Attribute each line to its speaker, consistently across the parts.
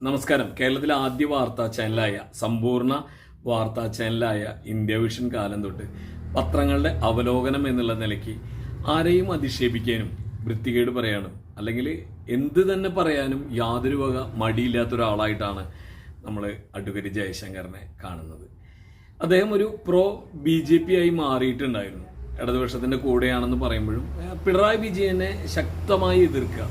Speaker 1: നമസ്കാരം. കേരളത്തിലെ ആദ്യ വാർത്താ ചാനലായ സമ്പൂർണ വാർത്താ ചാനലായ ഇന്ത്യ വിഷൻ കാലം തൊട്ട് പത്രങ്ങളുടെ അവലോകനം എന്നുള്ള നിലയ്ക്ക് ആരെയും അധിക്ഷേപിക്കാനും വൃത്തികേട് പറയാനും അല്ലെങ്കിൽ എന്ത് തന്നെ പറയാനും യാതൊരു വക മടിയില്ലാത്ത ഒരാളായിട്ടാണ് നമ്മൾ അഡ്വക്കേറ്റ് ജയശങ്കറിനെ കാണുന്നത്. അദ്ദേഹം ഒരു പ്രോ ബി ജെ പി ആയി മാറിയിട്ടുണ്ടായിരുന്നു. ഇടതുപക്ഷത്തിന്റെ കൂടെയാണെന്ന് പറയുമ്പോഴും പിണറായി വിജയനെ ശക്തമായി എതിർക്കുക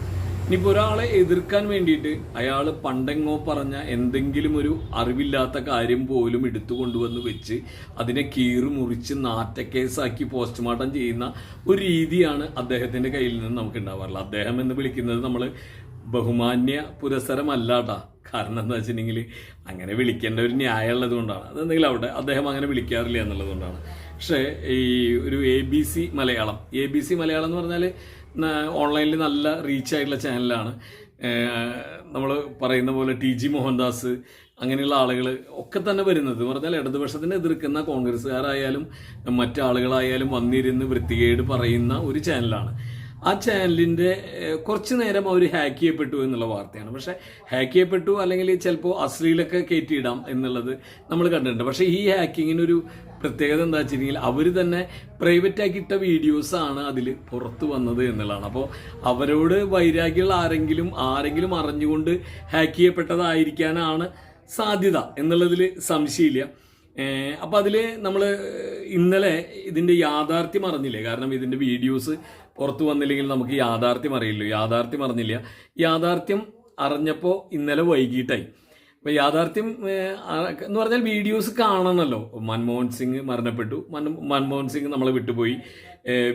Speaker 1: ഇനിയിപ്പോൾ ഒരാളെ എതിർക്കാൻ വേണ്ടിയിട്ട് അയാൾ പണ്ടെങ്ങോ പറഞ്ഞ എന്തെങ്കിലും ഒരു അറിവില്ലാത്ത കാര്യം പോലും എടുത്തു കൊണ്ടുവന്ന് വെച്ച് അതിനെ കീറി മുറിച്ച് നാറ്റക്കേസാക്കി പോസ്റ്റ്മോർട്ടം ചെയ്യുന്ന ഒരു രീതിയാണ് അദ്ദേഹത്തിന്റെ കയ്യിൽ നിന്ന് നമുക്ക് ഉണ്ടാവാറുള്ളത്. അദ്ദേഹം എന്ന് വിളിക്കുന്നത് നമ്മൾ ബഹുമാന്യ പുരസരമല്ലാട്ടാ കാരണം എന്താ വെച്ചിട്ടുണ്ടെങ്കിൽ അങ്ങനെ വിളിക്കേണ്ട ഒരു ന്യായമുള്ളത് കൊണ്ടാണ്. അതെന്തെങ്കിലും അവിടെ അദ്ദേഹം അങ്ങനെ വിളിക്കാറില്ല എന്നുള്ളത് കൊണ്ടാണ്. പക്ഷേ ഈ ഒരു A B C Malayalam A B C Malayalam എന്ന് പറഞ്ഞാൽ ഓൺലൈനിൽ നല്ല റീച്ച് ആയിട്ടുള്ള ചാനലാണ് നമ്മൾ പറയുന്ന പോലെ ടി ജി മോഹൻദാസ് അങ്ങനെയുള്ള ആളുകൾ ഒക്കെ തന്നെ വരുന്നത്. പറഞ്ഞാൽ ഇടതുപക്ഷത്തിനെ എതിർക്കുന്ന കോൺഗ്രസ്സുകാരായാലും മറ്റാളുകളായാലും വന്നിരുന്ന് വൃത്തികേട് പറയുന്ന ഒരു ചാനലാണ് ആ ചാനലിന്റെ കുറച്ചു നേരം അവർ ഹാക്ക് ചെയ്യപ്പെട്ടു എന്നുള്ള വാർത്തയാണ്. പക്ഷേ ഹാക്ക് ചെയ്യപ്പെട്ടു അല്ലെങ്കിൽ ചിലപ്പോൾ അശ്ലീലൊക്കെ കയറ്റിയിടാം എന്നുള്ളത് നമ്മൾ കണ്ടിട്ടുണ്ട്. പക്ഷേ ഈ ഹാക്കിങ്ങിനൊരു പ്രത്യേകത എന്താ വെച്ചിട്ടുണ്ടെങ്കിൽ അവർ തന്നെ പ്രൈവറ്റ് ആക്കിയിട്ട ഇട്ട വീഡിയോസ് ആണ് അതിൽ പുറത്തു വന്നത് എന്നുള്ളതാണ്. അപ്പോൾ അവരോട് വൈരാഗ്യമുള്ള ആരെങ്കിലും ആരെങ്കിലും അറിഞ്ഞുകൊണ്ട് ഹാക്ക് ചെയ്യപ്പെട്ടതായിരിക്കാനാണ് സാധ്യത എന്നുള്ളതിൽ സംശയമില്ല. ഏഹ് അപ്പൊ അതിൽ നമ്മൾ ഇന്നലെ ഇതിന്റെ യാഥാർത്ഥ്യം അറിഞ്ഞില്ലേ? കാരണം ഇതിന്റെ വീഡിയോസ് പുറത്തു വന്നില്ലെങ്കിൽ നമുക്ക് യാഥാർത്ഥ്യം അറിയില്ലോ. യാഥാർത്ഥ്യം അറിഞ്ഞില്ല. യാഥാർത്ഥ്യം അറിഞ്ഞപ്പോൾ ഇന്നലെ വൈകിട്ടായി. അപ്പോൾ യാഥാർത്ഥ്യം എന്ന് പറഞ്ഞാൽ വീഡിയോസ് കാണണമല്ലോ മൻമോഹൻ സിംഗ് മരണപ്പെട്ടു. മൻ- മൻമോഹൻ സിംഗ് നമ്മളെ വിട്ടുപോയി.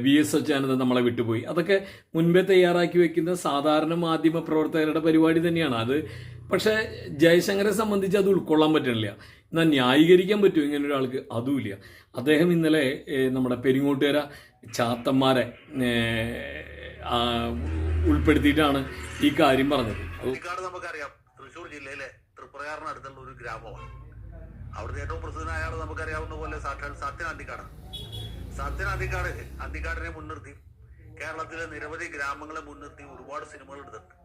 Speaker 1: വി എസ് അച്യുതാനന്ദൻ നമ്മളെ വിട്ടുപോയി. അതൊക്കെ മുൻപേ തയ്യാറാക്കി വെക്കുന്ന സാധാരണ മാധ്യമ പ്രവർത്തകരുടെ പരിപാടി തന്നെയാണ്. അത് പക്ഷേ ജയശങ്കരെ സംബന്ധിച്ച് അത് ഉൾക്കൊള്ളാൻ പറ്റണില്ല. എന്നാൽ ന്യായീകരിക്കാൻ പറ്റുമോ ഇങ്ങനെ ഒരാൾക്ക് അതുമില്ല. അദ്ദേഹം ഇന്നലെ നമ്മുടെ പെരിങ്ങോട്ടുകര ചാത്തന്മാരെ ഉൾപ്പെടുത്തിയിട്ടാണ് ഈ കാര്യം പറഞ്ഞത്.
Speaker 2: നമുക്കറിയാം. തൃശ്ശൂർ ജില്ലയിലെ തൃപ്രയാറിനടുത്തുള്ള ഒരു ഗ്രാമമാണ്. അവിടുത്തെ ഏറ്റവും പ്രസിദ്ധനായ ആൾ നമുക്കറിയാവുന്ന പോലെ സാക്ഷാൽ സത്യൻ അന്തിക്കാട് സത്യൻ അന്തിക്കാട് അന്തിക്കാടിനെ മുൻനിർത്തി കേരളത്തിലെ നിരവധി ഗ്രാമങ്ങളെ മുൻനിർത്തി ഒരുപാട് സിനിമകൾ എടുത്തിട്ടുണ്ട്.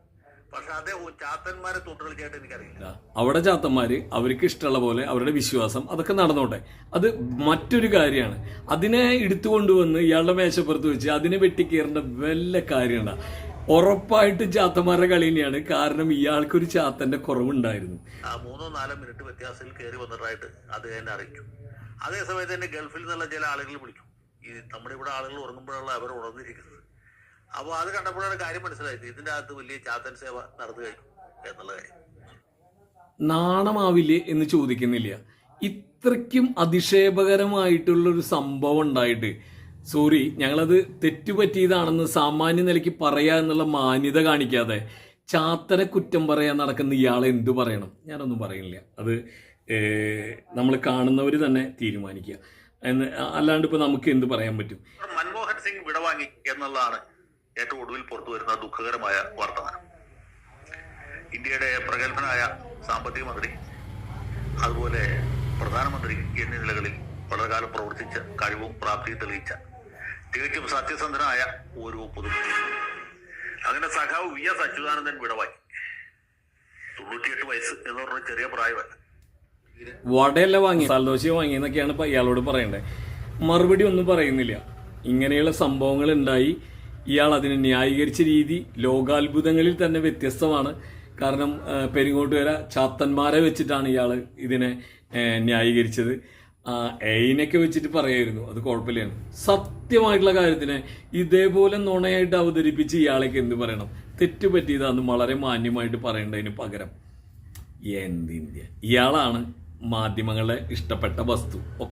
Speaker 2: പക്ഷെ അദ്ദേഹം ചാത്തന്മാരെ തൊട്ടുകളിച്ചായിട്ട് എനിക്കറിയില്ല.
Speaker 1: അവിടെ ചാത്തന്മാര് അവർക്ക് ഇഷ്ടമുള്ള പോലെ അവരുടെ വിശ്വാസം അതൊക്കെ നടന്നോട്ടെ. അത് മറ്റൊരു കാര്യമാണ്. അതിനെ എടുത്തുകൊണ്ടുവന്ന് ഇയാളുടെ മേശപ്പുറത്ത് വെച്ച് അതിനെ വെട്ടിക്കേറേണ്ട വല്ല കാര്യമുണ്ട. ഉറപ്പായിട്ട് ചാത്തന്മാരുടെ കളി തന്നെയാണ്. കാരണം ഇയാൾക്കൊരു ചാത്തന്റെ കുറവുണ്ടായിരുന്നു.
Speaker 2: മൂന്നോ നാലോ മിനിറ്റ് വ്യത്യാസത്തിൽ കയറി വന്നിട്ടായിട്ട് അത് എന്നെ അറിയിച്ചു. അതേ സമയത്ത് തന്നെ ഗൾഫിൽ നിന്നുള്ള ചില ആളുകൾ വിളിക്കും ഈ നമ്മുടെ ഇവിടെ ആളുകൾ ഉറങ്ങുമ്പോഴാണ് അവർ ഉണർന്നിരിക്കുന്നത്. അപ്പോൾ അത് കണ്ടപ്പോഴാണ് കാര്യം മനസ്സിലായത്. ഇതിന്റെ അകത്ത് വലിയ ചാത്തൻ സേവ നടന്നു കഴിഞ്ഞു എന്നുള്ള കാര്യം.
Speaker 1: നാണമാവില്ലേ എന്ന് ചോദിക്കുന്നില്ല. ഇത്രയ്ക്കും അധിക്ഷേപകരമായിട്ടുള്ള ഒരു സംഭവം ഉണ്ടായിട്ട്. സോറി ഞങ്ങളത് തെറ്റുപറ്റിയതാണെന്ന് സാമാന്യ നിലയ്ക്ക് പറയാ എന്നുള്ള മാന്യത കാണിക്കാതെ ചാത്തനെ കുറ്റം പറയാൻ നടക്കുന്ന ഇയാളെ എന്തു പറയണം? ഞാനൊന്നും പറയുന്നില്ല. അത് നമ്മൾ കാണുന്നവർ തന്നെ തീരുമാനിക്കുക. എന്ന് അല്ലാണ്ട് ഇപ്പൊ നമുക്ക് എന്ത് പറയാൻ പറ്റും?
Speaker 2: മൻമോഹൻ സിംഗ് വിടവാങ്ങി എന്നുള്ളതാണ്. ഏറ്റവും ഒടുവിൽ പുറത്തു വരുന്ന ദുഃഖകരമായ വർത്തമാനം. ഇന്ത്യയുടെ പ്രഗത്ഭനായ സാമ്പത്തിക മന്ത്രി അതുപോലെ പ്രധാനമന്ത്രി എന്നീ നിലകളിൽ വളരെ കാലം പ്രവർത്തിച്ച് കഴിവും പ്രാപ്തി തെളിയിച്ച തികച്ചും സത്യസന്ധനായ ഒരു പൊതുമന്ത്രി. അങ്ങനെ സഖാവ് വി എസ് അച്യുതാനന്ദൻ വിടവായി തൊണ്ണൂറ്റിയെട്ട് വയസ്സ് എന്ന് പറഞ്ഞ ചെറിയ പ്രായമല്ല.
Speaker 1: വടയല്ല വാങ്ങി. സന്തോഷം വാങ്ങി എന്നൊക്കെയാണ് ഇയാളോട് പറയണ്ടേ. മറുപടി ഒന്നും പറയുന്നില്ല. ഇങ്ങനെയുള്ള സംഭവങ്ങൾ ഉണ്ടായി. ഇയാൾ അതിനെ ന്യായീകരിച്ച രീതി ലോകാത്ഭുതങ്ങളിൽ തന്നെ വ്യത്യസ്തമാണ്. കാരണം പെരിങ്ങോട്ടുകര ചാത്തന്മാരെ വെച്ചിട്ടാണ് ഇയാൾ ഇതിനെ ന്യായീകരിച്ചത്. എയിനൊക്കെ വെച്ചിട്ട് പറയായിരുന്നു. അത് കുഴപ്പമില്ലാണ് സത്യമായിട്ടുള്ള കാര്യത്തിനെ ഇതേപോലെ നുണയായിട്ട് അവതരിപ്പിച്ച് ഇയാളേക്ക് എന്ത് പറയണം? തെറ്റുപറ്റിയതാന്ന് വളരെ മാന്യമായിട്ട് പറയേണ്ടതിന് പകരം. എന്ത് ഇന്ത്യ? ഇയാളാണ് മാധ്യമങ്ങളെ ഇഷ്ടപ്പെട്ട വസ്തു.